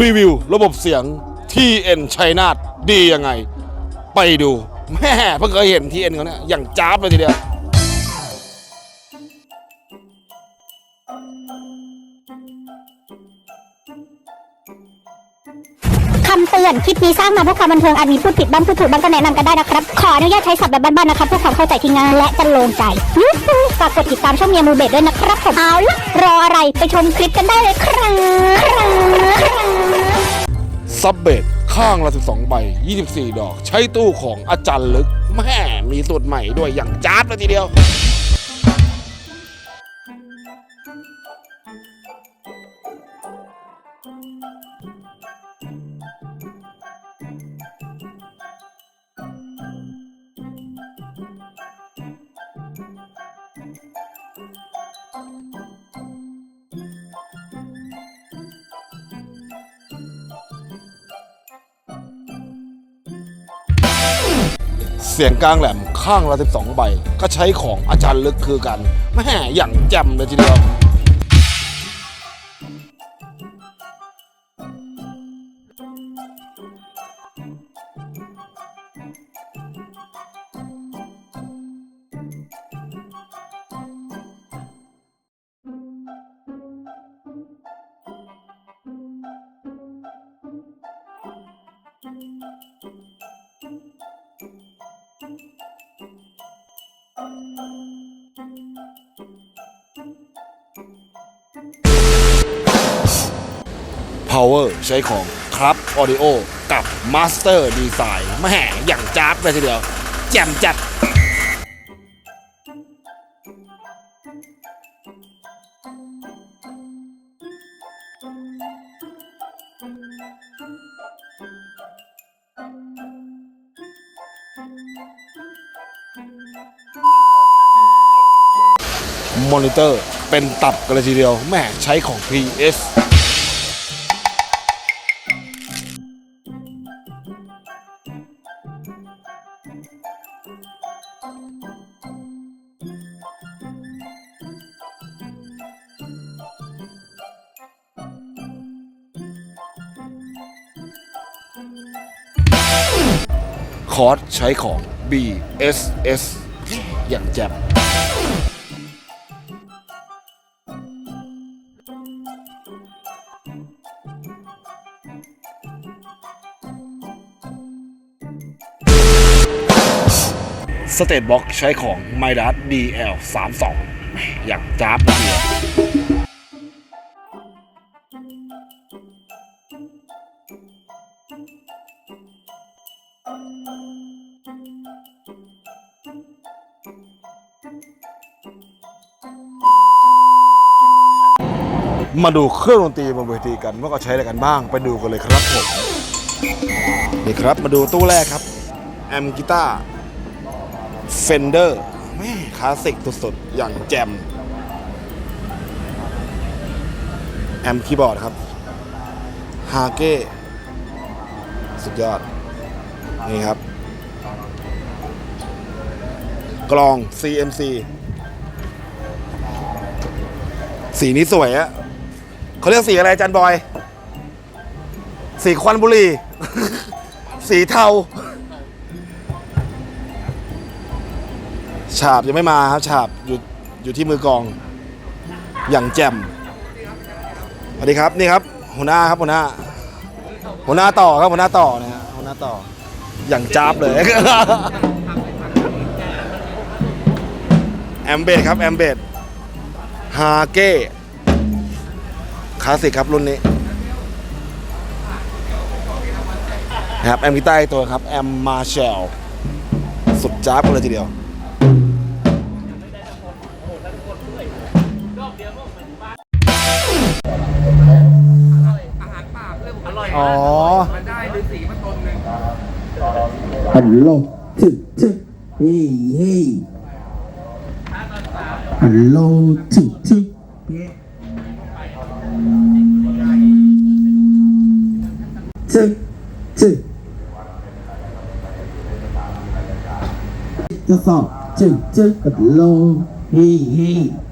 รีวิวระบบเสียง TN ชัยนาทดียังไง ไปดู แม่เพิ่งเคยเห็น TN เขาเนี่ยอย่างจ้าบเลยทีเดียว ตือน คลิปนี้สร้างมาเพื่อความบันเทิงอาจมีพูดผิดบ้างพูดถูกบ้างก็แนะนำกันได้นะครับ ขออนุญาตใช้ศัพท์แบบบ้านๆนะครับเพื่อความเข้าใจที่ง่ายและจะโลงใจยูฮูฝากกดติดตามช่องเมียมูเบดด้วยนะครับผมเอาละรออะไรไปชมคลิปกันได้เลยครับครับซับเบดข้างละ12ใบ 24 ดอก ใช้ตู้ของอาจารย์ลึกแม่มีสูตรใหม่ด้วยอย่างจ้าบเลยทีเดียว สียงกลางแหลมข้างละ12ใบ ก็ใช้ของอาจารย์ลึกคือกันแม่อย่างแจ่มเลยทีเดียว Power ใช้ของครับ Audio กับ Master Design แม่อย่างจ้าบเลยทีเดียว แจ่มจัดมอนิเตอร์เป็นตับกันเลยทีเดียวแม่ใช้ของ PS คอร์สใช้ของ BSS อย่างแจ่มสเตตบ็อกใช้ของ m y d a s DL 3 2 อย่างจ้าบเลยทีเดียว มาดูเครื่องดนตรีบนเวทีกันว่าเขาใช้อะไรกันบ้าง ไปดูกันเลยครับผมนี่ครับมาดูตู้แรกครับแอมกีตาร์เฟนเดอร์แม่คลาสสิกสุดๆ อย่างแจมแอมคีย์บอร์ดครับฮาเก้สุดยอด นี่ครับ กลอง CMC สีนี้สวยอะ เขาเรียกสีอะไรอาจันบอย สีควันบุหรี่ สีเทา ฉาบยังไม่มาครับฉาบอยู่อยู่ที่มือกอง อย่างแจ่มสวัสดีครับนี่ครับหัวหน้าครับหัวหน้า หัวหน้าต่อครับหัวหน้าต่อนะฮะหัวหน้าต่อ อย่างจ้าบเลย แอมเบดครับแอมเบดฮาเก้ คลาสสิกครับรุ่นนี้นะครับแอมกีตาร์อีกตัวครับแอมมาแชลสุดจ้าบกันเลยทีเดียวอ๋อฮัลโหลทึกทึกเฮ้ยเฮ้ยฮัลโหลทึกทึกทึกทึกจะสอบทึกทึกฮัลโหลเฮ้ยเฮ้ ยนาสูนาสินา